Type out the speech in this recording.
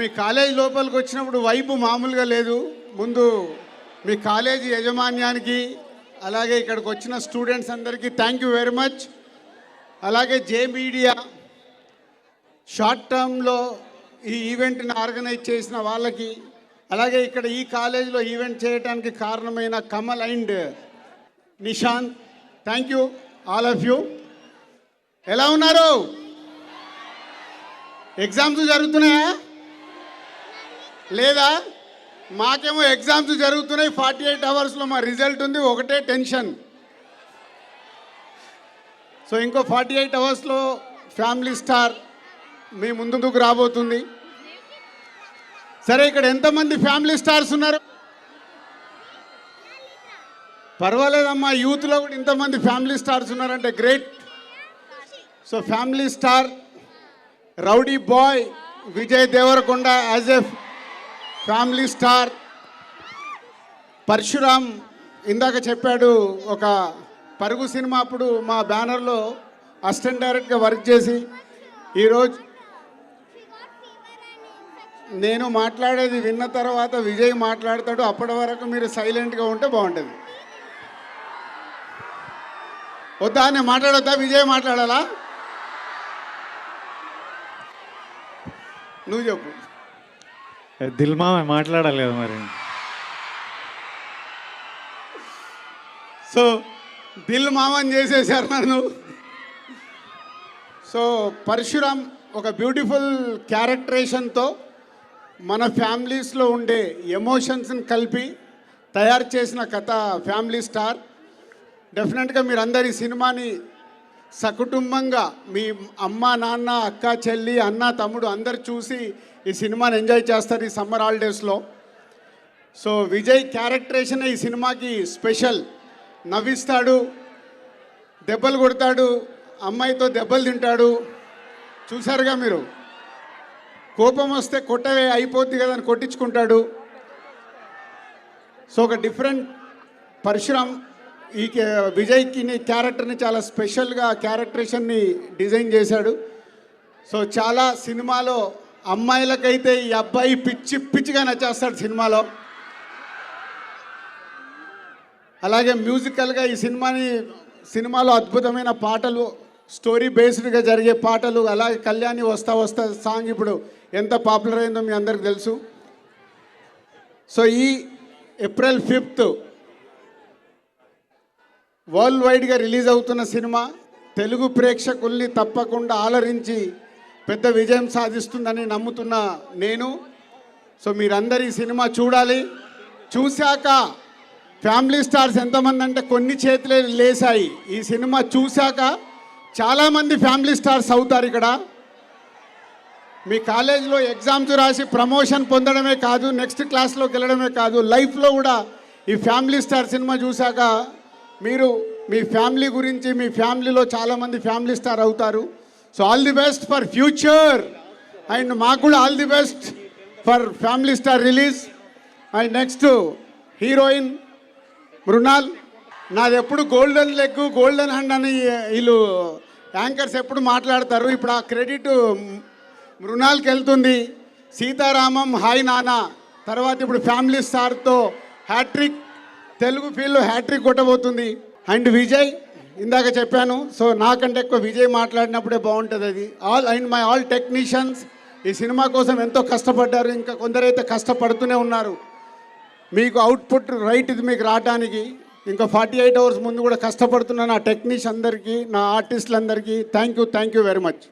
మీ college లోపలికి వచ్చినప్పుడు వైపు మామూలుగా లేదు. ముందు మీ కాలేజీ యజమాన్యానికి అలాగే ఇక్కడికి వచ్చిన స్టూడెంట్స్ అందరికీ థ్యాంక్ యూ వెరీ మచ్ అలాగే జే మీడియా షార్ట్ టర్మ్లో ఈ ఈవెంట్ని ఆర్గనైజ్ చేసిన వాళ్ళకి అలాగే ఇక్కడ ఈ కాలేజీలో ఈవెంట్ చేయడానికి కారణమైన Kamal and Nishant thank you all of you ఎలా ఉన్నారు? ఎగ్జామ్స్ జరుగుతున్నాయా? లేదా మాకేమో ఎగ్జామ్స్ జరుగుతున్నాయి ఫార్టీ ఎయిట్ అవర్స్లో మా రిజల్ట్ ఉంది ఒకటే టెన్షన్. సో ఇంకో ఫార్టీ ఎయిట్ అవర్స్లో ఫ్యామిలీ స్టార్ మీ ముందుకు రాబోతుంది. సరే ఇక్కడ ఎంతమంది ఫ్యామిలీ స్టార్స్ ఉన్నారు? పర్వాలేదమ్మా యూత్లో కూడా ఇంతమంది ఫ్యామిలీ స్టార్స్ ఉన్నారంటే great. So family star rowdy boy Vijay Deverakonda as a family star Parasuram ఇందాక చెప్పాడు ఒక పరుగు సినిమా అప్పుడు మా బ్యానర్లో అసిస్టెంట్ డైరెక్ట్గా వర్క్ చేసి ఈరోజు నేను మాట్లాడేది విన్న తర్వాత విజయ్ మాట్లాడతాడు అప్పటి వరకు మీరు సైలెంట్గా ఉంటే బాగుంటుంది. వద్దా నేను మాట్లాడొద్దా? విజయ్ మాట్లాడాలా? నువ్వు చెప్పు. దిల్మా మాట్లాడాలి కదా మరి. సో దిల్ మామని చేసేసారు నన్ను సో పరశురామ్ ఒక బ్యూటిఫుల్ క్యారెక్టరేషన్తో మన ఫ్యామిలీస్లో ఉండే ఎమోషన్స్ని కలిపి తయారు చేసిన కథ ఫ్యామిలీ స్టార్. డెఫినెట్గా మీరు అందరు ఈ సినిమాని సకుటుంబంగా మీ అమ్మ నాన్న అక్క చెల్లి అన్న తమ్ముడు అందరు చూసి ఈ సినిమాని ఎంజాయ్ చేస్తారు ఈ సమ్మర్ హాలిడేస్లో. సో విజయ్ క్యారెక్టరేషన్ ఈ సినిమాకి స్పెషల్. నవ్విస్తాడు దెబ్బలు కొడతాడు అమ్మాయితో దెబ్బలు తింటాడు. చూసారుగా మీరు? కోపం వస్తే కొట్టవే అయిపోద్ది కదా అని కొట్టించుకుంటాడు. సో ఒక డిఫరెంట్ పరశురామ్ ఈ కే- విజయ్కి క్యారెక్టర్ని చాలా స్పెషల్గా క్యారెక్టరేషన్ని డిజైన్ చేశాడు. సో చాలా సినిమాలో అమ్మాయిలకైతే ఈ అబ్బాయి పిచ్చి పిచ్చిగా నచ్చేస్తాడు సినిమాలో. అలాగే మ్యూజికల్గా ఈ సినిమాని సినిమాలో అద్భుతమైన పాటలు స్టోరీ బేస్డ్గా జరిగే పాటలు అలాగే కళ్యాణి వస్తా వస్తా సాంగ్ ఇప్పుడు ఎంత పాపులర్ అయిందో మీ అందరికి తెలుసు. సో ఈ ఏప్రిల్ ఫిఫ్త్ వరల్డ్ వైడ్గా రిలీజ్ అవుతున్న సినిమా తెలుగు ప్రేక్షకుల్ని తప్పకుండా ఆలరించి పెద్ద విజయం సాధిస్తుందని నమ్ముతున్న నేను. సో మీరందరూ ఈ సినిమా చూడాలి. చూశాక ఫ్యామిలీ స్టార్స్ ఎంతమంది అంటే కొన్ని చేతులే లేసాయి ఈ సినిమా చూశాక చాలామంది ఫ్యామిలీ స్టార్స్ అవుతారు ఇక్కడ. మీ కాలేజీలో ఎగ్జామ్స్ రాసి ప్రమోషన్ పొందడమే కాదు నెక్స్ట్ క్లాస్లోకి వెళ్ళడమే కాదు లైఫ్లో కూడా ఈ ఫ్యామిలీ స్టార్ సినిమా చూశాక మీరు మీ ఫ్యామిలీ గురించి మీ ఫ్యామిలీలో చాలామంది ఫ్యామిలీ స్టార్ అవుతారు. So all the best for future. And మాకు కూడా all the best for family star release. And next heroine Mrunal. నాది ఎప్పుడు గోల్డెన్ లెగ్ గోల్డెన్ హ్యాండ్ అని వీళ్ళు యాంకర్స్ ఎప్పుడు మాట్లాడతారు. ఇప్పుడు ఆ క్రెడిట్ మృణాల్కి వెళ్తుంది. సీతారామం హాయ్ నాన్న. తర్వాత ఇప్పుడు ఫ్యామిలీ స్టార్తో హ్యాట్రిక్ తెలుగు ఫీల్డ్లో హ్యాట్రిక్ కొట్టబోతుంది. అండ్ విజయ్ ఇందాక చెప్పాను సో నాకంటే ఎక్కువ విజయ్ మాట్లాడినప్పుడే బాగుంటుంది అది. All and my all technicians ఈ సినిమా కోసం ఎంతో కష్టపడ్డారు ఇంకా కొందరైతే కష్టపడుతూనే ఉన్నారు. మీకు అవుట్పుట్ రైట్ ఇది మీకు రావడానికి ఇంకా ఫార్టీ ఎయిట్ అవర్స్ ముందు కూడా కష్టపడుతున్న నా టెక్నీషియన్ అందరికీ నా ఆర్టిస్టులందరికీ thank you thank you very much